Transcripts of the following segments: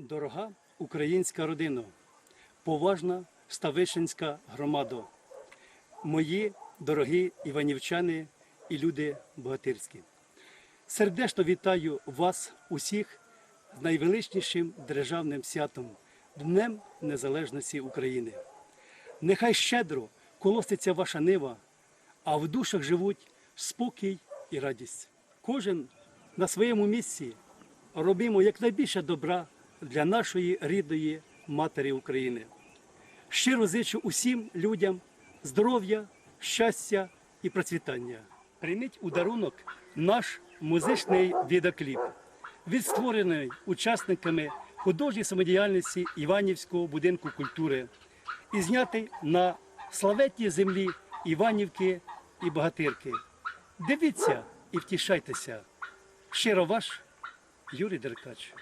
Дорога українська родина, поважна Ставишинська громада, мої дорогі іванівчани і люди богатирські. Сердечно вітаю вас усіх з найвеличнішим державним святом Днем Незалежності України. Нехай щедро колоситься ваша нива, а в душах живуть спокій і радість. Кожен на своєму місці робимо якнайбільше добра для нашої рідної матері України. Щиро зичу усім людям здоров'я, щастя і процвітання. Прийміть у дарунок наш музичний відеокліп, відстворений учасниками художньої самодіяльності Іванівського будинку культури і знятий на славетній землі Іванівки і Богатирки. Дивіться і втішайтеся. Щиро ваш Юрій Деркач.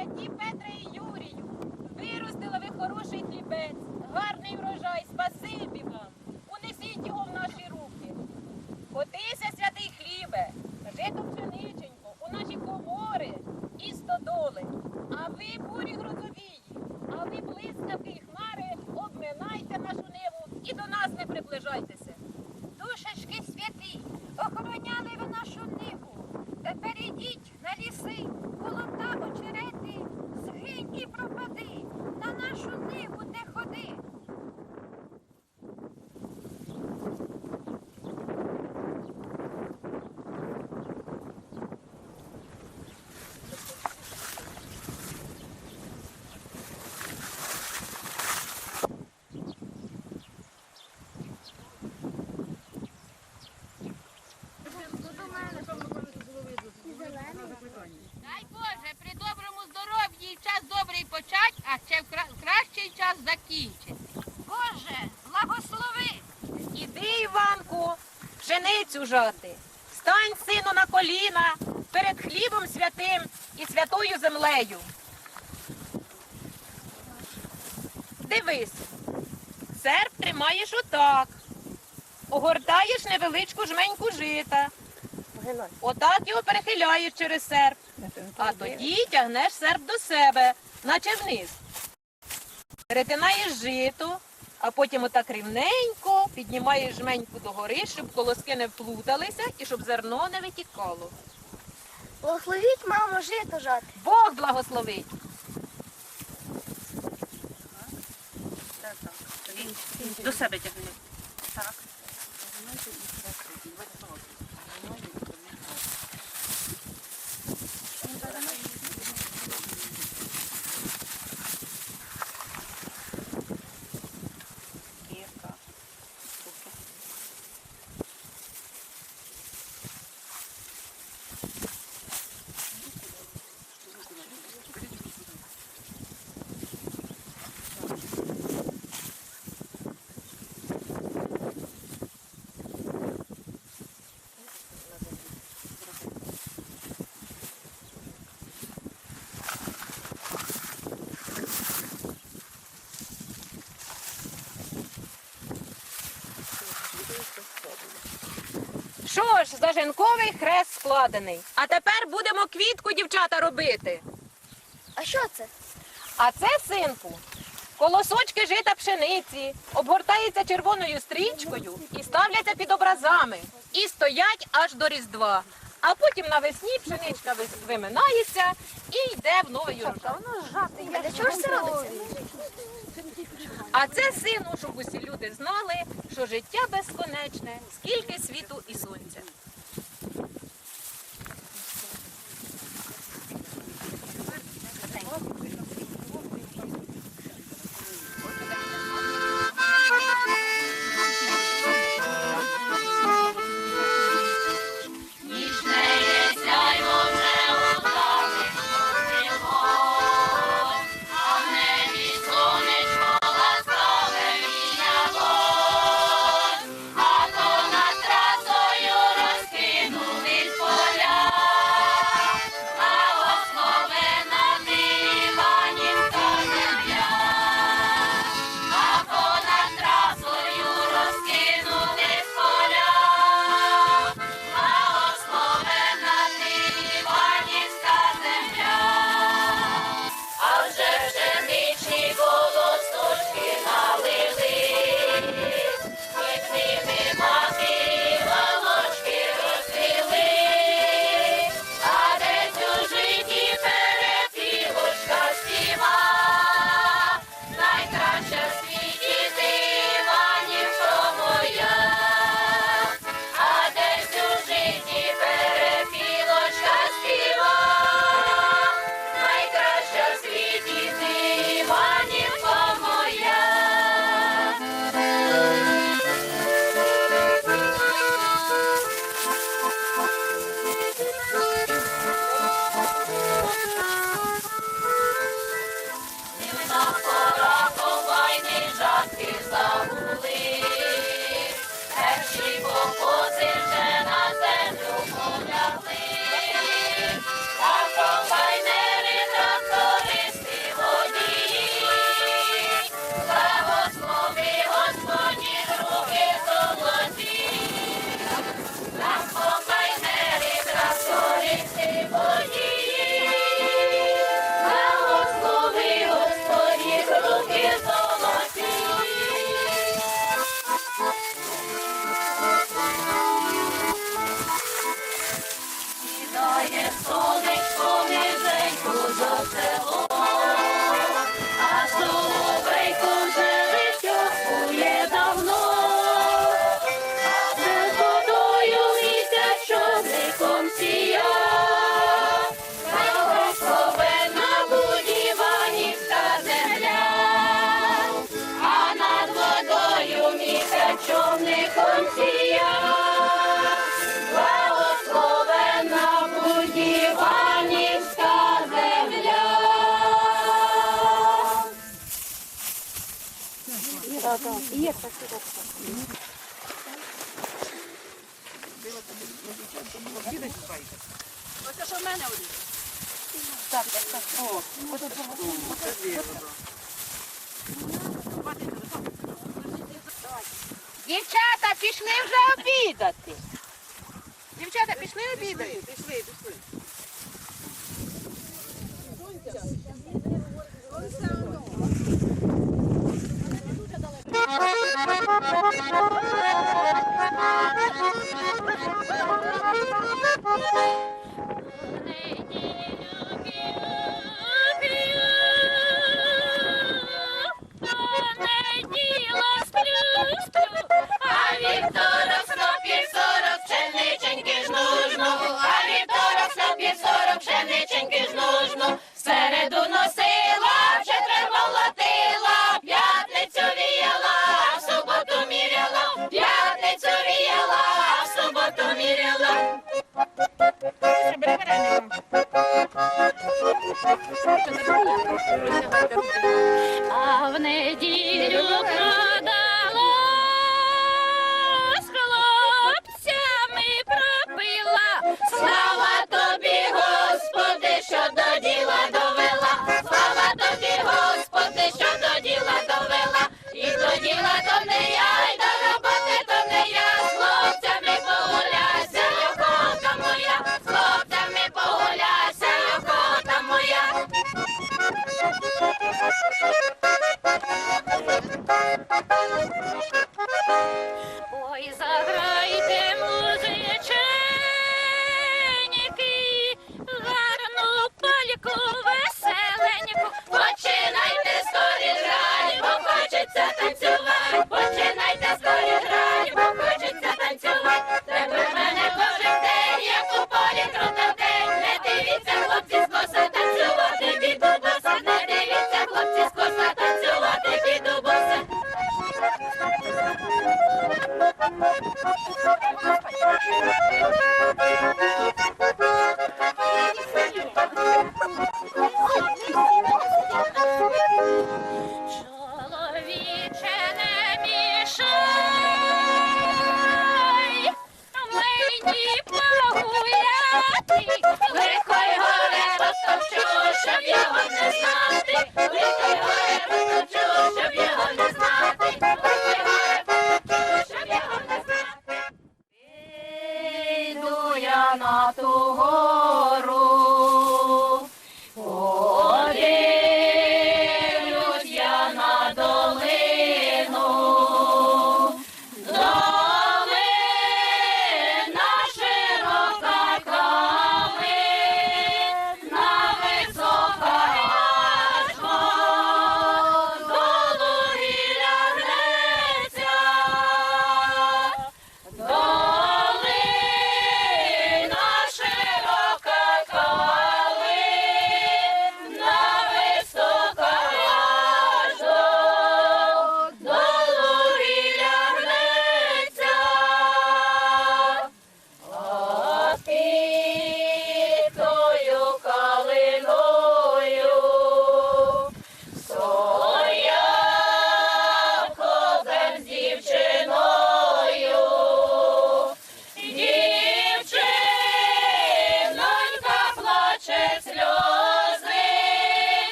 Святі Петре і Юрію, виростили ви хороший хлібець, гарний врожай, спасибі вам. Унесіть його в наші руки. Котися, святий хлібе, жито пшениченько, у наші комори і стодоли. А ви, бурі пшеницю. Стань, сину, на коліна перед хлібом святим і святою землею. Дивись, серп тримаєш отак. Огортаєш невеличку жменьку жита. Отак його перехиляєш через серп. А тоді тягнеш серп до себе, наче вниз. Перетинаєш жито, а потім отак рівненько піднімаєш жменьку догори, щоб колоски не вплуталися і щоб зерно не витікало. Благословіть, мамо, жито жати. Бог благословить. До себе тягни. Кірка. Ось зажинковий хрест складений. А тепер будемо квітку, дівчата, робити. А що це? А це, синку, колосочки жита пшениці, обгортаються червоною стрічкою і ставляться під образами. І стоять аж до Різдва. А потім навесні пшеничка виминається і йде в новий урожай. А для чого ж це робиться? А це сину, щоб усі люди знали, що життя безконечне, скільки світу і сонця. Човником сія, благословена будь Іванівська земля. Дівчата, пішли вже обідати. Дівчата, пішли обідати. Пішли, пішли. А А в неділю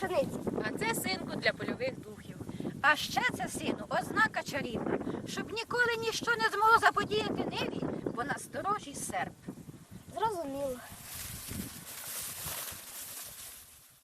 пшениці. А це синку для польових духів. А ще це сину ознака чарівна, щоб ніколи ніщо не змогло заподіяти ниві, бо насторожий серп. Зрозуміло.